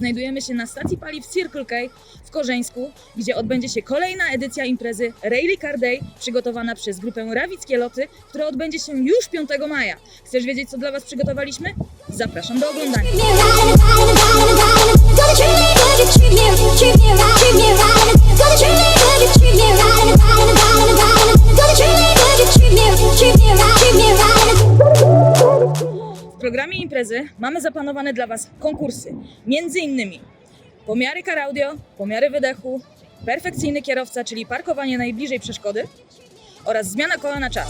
znajdujemy się na stacji paliw Circle K w Korzeńsku, gdzie odbędzie się kolejna edycja imprezy Rally Car Day, przygotowana przez grupę Rawickie Loty, która odbędzie się już 5 maja. Chcesz wiedzieć, co dla Was przygotowaliśmy? Zapraszam do oglądania. Programie imprezy mamy zaplanowane dla Was konkursy, między innymi pomiary car audio, pomiary wydechu, perfekcyjny kierowca, czyli parkowanie najbliżej przeszkody oraz zmiana koła na czas.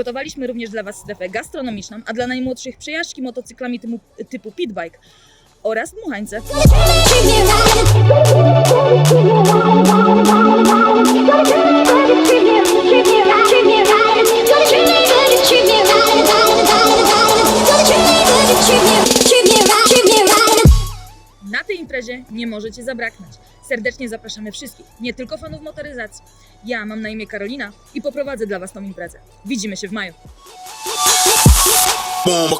Przygotowaliśmy również dla Was strefę gastronomiczną, a dla najmłodszych przejażdżki motocyklami typu, typu pitbike oraz dmuchańce. Imprezie nie możecie zabraknąć. Serdecznie zapraszamy wszystkich, nie tylko fanów motoryzacji. Ja mam na imię Karolina i poprowadzę dla Was tą imprezę. Widzimy się w maju. Boom.